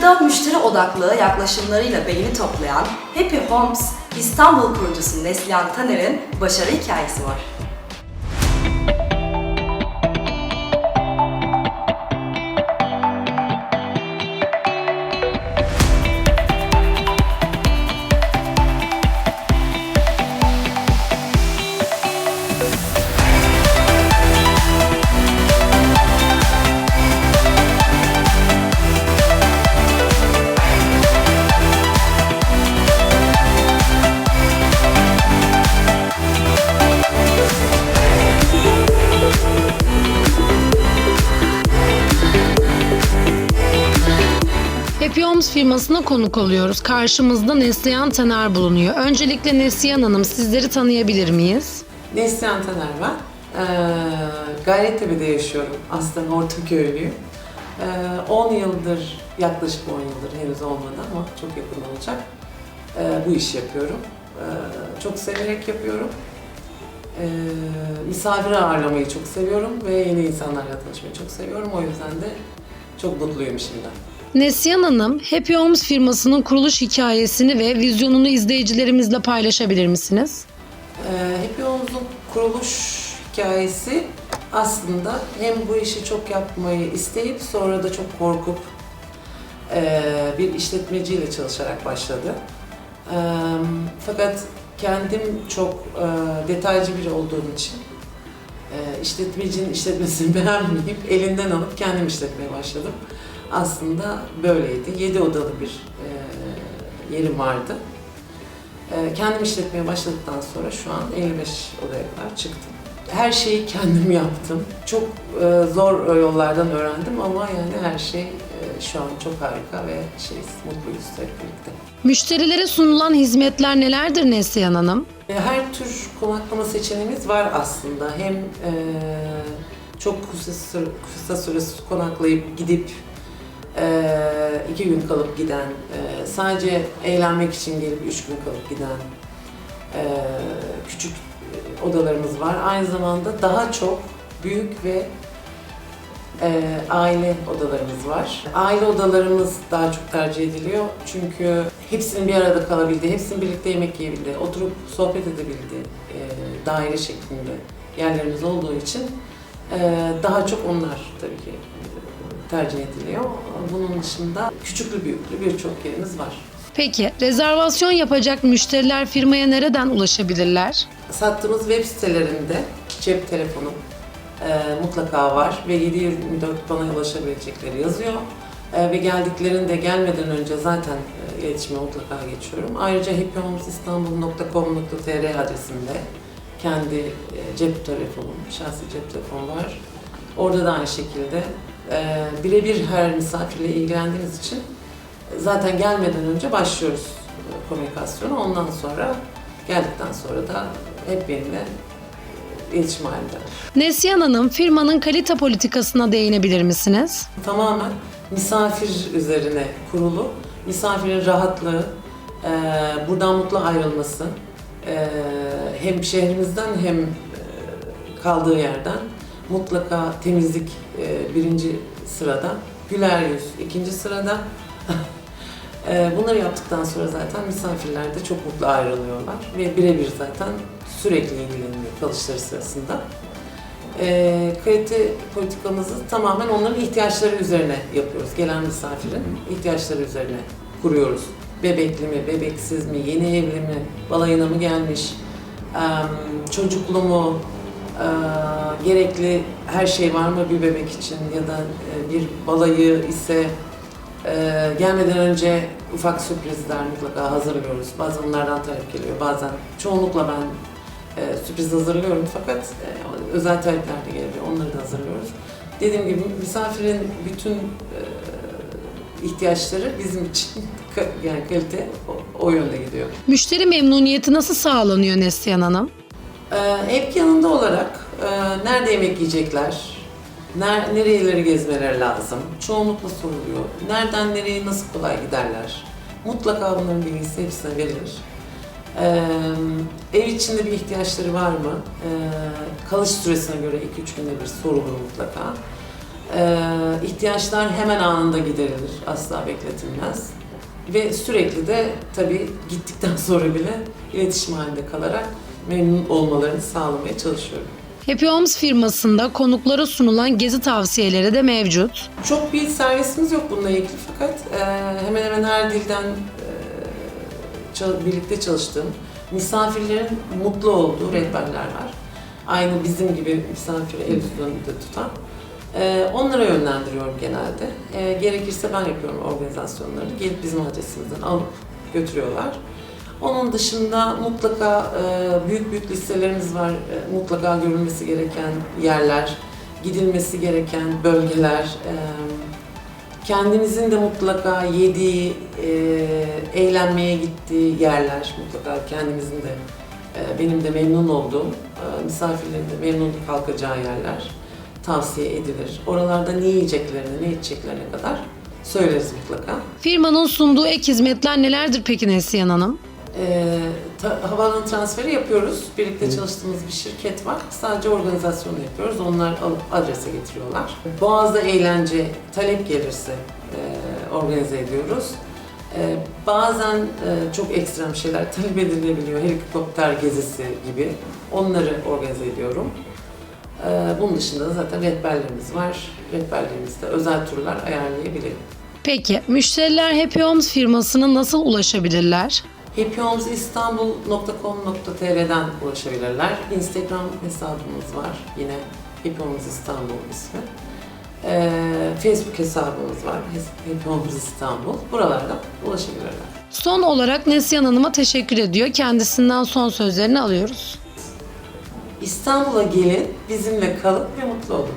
Tasarıda müşteri odaklı yaklaşımlarıyla beğeni toplayan Happy Homes İstanbul kurucusu Neslihan Taner'in başarı hikayesi var. Firmasına konuk oluyoruz. Karşımızda Neslihan Taner bulunuyor. Öncelikle Neslihan Hanım sizleri tanıyabilir miyiz? Neslihan Taner ben. Ee, Gayrettepe'de yaşıyorum. Aslında Ortaköy'lüyüm. Ee, 10 yıldır, yaklaşık 10 yıldır henüz olmadı ama çok yakın olacak. Ee, bu işi yapıyorum. Ee, çok severek yapıyorum. Ee, misafir ağırlamayı çok seviyorum ve yeni insanlarla tanışmayı çok seviyorum. O yüzden de çok mutluyum şimdiden. Neslihan Hanım, Happy Homes firmasının kuruluş hikayesini ve vizyonunu izleyicilerimizle paylaşabilir misiniz? Ee, Happy Homes'un kuruluş hikayesi aslında hem bu işi çok yapmayı isteyip sonra da çok korkup e, bir işletmeciyle çalışarak başladı. E, fakat kendim çok e, detaycı biri olduğum için e, işletmecinin işletmesini beğenmeyip elinden alıp kendim işletmeye başladım. Aslında böyleydi. 7 odalı bir e, yerim vardı. Ee, Kendim işletmeye başladıktan sonra şu an 55 odaya kadar çıktım. Her şeyi kendim yaptım. Çok e, zor yollardan öğrendim ama yani her şey e, şu an çok harika ve şey mutluyuz hep birlikte. Müşterilere sunulan hizmetler nelerdir Neslihan Hanım? E, Her tür konaklama seçeneğimiz var aslında. Hem e, çok kısa, süre, kısa süre konaklayıp gidip e, iki gün kalıp giden, e, sadece eğlenmek için gelip üç gün kalıp giden e, küçük e, odalarımız var. Aynı zamanda daha çok büyük ve e, aile odalarımız var. Aile odalarımız daha çok tercih ediliyor. Çünkü hepsinin bir arada kalabildiği, hepsinin birlikte yemek yiyebildiği, oturup sohbet edebildiği e, daire şeklinde yerlerimiz olduğu için e, daha çok onlar tabii ki tercih ediliyor. Bunun dışında küçüklü büyüklü birçok yerimiz var. Peki, rezervasyon yapacak müşteriler firmaya nereden ulaşabilirler? Sattığımız web sitelerinde cep telefonu e, mutlaka var ve 7-24 bana ulaşabilecekleri yazıyor. E, ve geldiklerinde gelmeden önce zaten e, iletişime mutlaka geçiyorum. Ayrıca happyhomesistanbul.com.tr adresinde kendi e, cep telefonum, şahsi cep telefonu var. Orada da aynı şekilde e, birebir her misafirle ilgilendiğimiz için zaten gelmeden önce başlıyoruz e, komünikasyona. Ondan sonra geldikten sonra da hep benimle e, iletişim halinde. Neslihan Hanım, firmanın kalite politikasına değinebilir misiniz? Tamamen misafir üzerine kurulu. Misafirin rahatlığı, e, buradan mutlu ayrılması, e, hem şehrimizden hem e, kaldığı yerden mutlaka temizlik e, birinci sırada, güler yüz ikinci sırada. E, Bunları yaptıktan sonra zaten misafirler de çok mutlu ayrılıyorlar ve birebir zaten sürekli ilgileniyor kalışları sırasında. E, kalite politikamızı tamamen onların ihtiyaçları üzerine yapıyoruz. Gelen misafirin ihtiyaçları üzerine kuruyoruz. Bebekli mi, bebeksiz mi, yeni evli mi, balayına mı gelmiş, em, çocuklu mu, e, gerekli her şey var mı bir bebek için ya da e, bir balayı ise e, gelmeden önce ufak sürprizler mutlaka hazırlıyoruz. Bazen onlardan talep geliyor, bazen çoğunlukla ben e, sürpriz hazırlıyorum fakat özel talepler de gelebiliyor, onları da hazırlıyoruz. Dediğim gibi misafirin bütün ihtiyaçları bizim için yani kalite o, o yönde gidiyor. Müşteri memnuniyeti nasıl sağlanıyor Neslihan Hanım? Ee, hep yanında olarak e, nerede yemek yiyecekler, ner, nereleri gezmeleri lazım, çoğunlukla soruluyor. Nereden nereye nasıl kolay giderler. Mutlaka bunların bilgisi hepsine verilir. Ee, ev içinde bir ihtiyaçları var mı? Ee, kalış süresine göre 2-3 günde bir sorulur mutlaka. Ee, ihtiyaçlar hemen anında giderilir, asla bekletilmez. Ve sürekli de tabii gittikten sonra bile iletişim halinde kalarak memnun olmalarını sağlamaya çalışıyorum. Happy Homes firmasında konuklara sunulan gezi tavsiyeleri de mevcut. Çok bir servisimiz yok bununla ilgili fakat e, hemen hemen her dilden e, birlikte çalıştığım, misafirlerin mutlu olduğu rehberler var. Aynı bizim gibi misafiri el üstünde tutan. E, onlara yönlendiriyorum genelde. Gerekirse ben yapıyorum organizasyonları. Gelip bizim adresimizden alıp götürüyorlar. Onun dışında mutlaka e, büyük büyük listelerimiz var. E, mutlaka görülmesi gereken yerler, gidilmesi gereken bölgeler, e, kendimizin de mutlaka yediği, e, eğlenmeye gittiği yerler, mutlaka kendimizin de, benim de memnun olduğum, e, misafirlerin de memnun kalkacağı yerler tavsiye edilir. Oralarda ne yiyeceklerine, ne içeceklerine kadar söyleriz mutlaka. Firmanın sunduğu ek hizmetler nelerdir peki Neslihan Hanım? Ee, ta- havaalanı transferi yapıyoruz. Birlikte çalıştığımız bir şirket var. Sadece organizasyonu yapıyoruz. Onlar alıp adrese getiriyorlar. Boğaz'da eğlence talep gelirse e, organize ediyoruz. E, bazen e, çok ekstrem şeyler talep edilebiliyor. Helikopter gezisi gibi. Onları organize ediyorum. E, bunun dışında da zaten rehberlerimiz var. Rehberlerimizde özel turlar ayarlayabilirim. Peki müşteriler Happy Homes firmasına nasıl ulaşabilirler? happyhomesistanbul.com.tr'den ulaşabilirler. Instagram hesabımız var yine Happy Homes İstanbul ismi. Ee, Facebook hesabımız var Happy Homes İstanbul. Buralardan ulaşabilirler. Son olarak Neslihan Hanım'a teşekkür ediyor. Kendisinden son sözlerini alıyoruz. İstanbul'a gelin, bizimle kalın ve mutlu olun.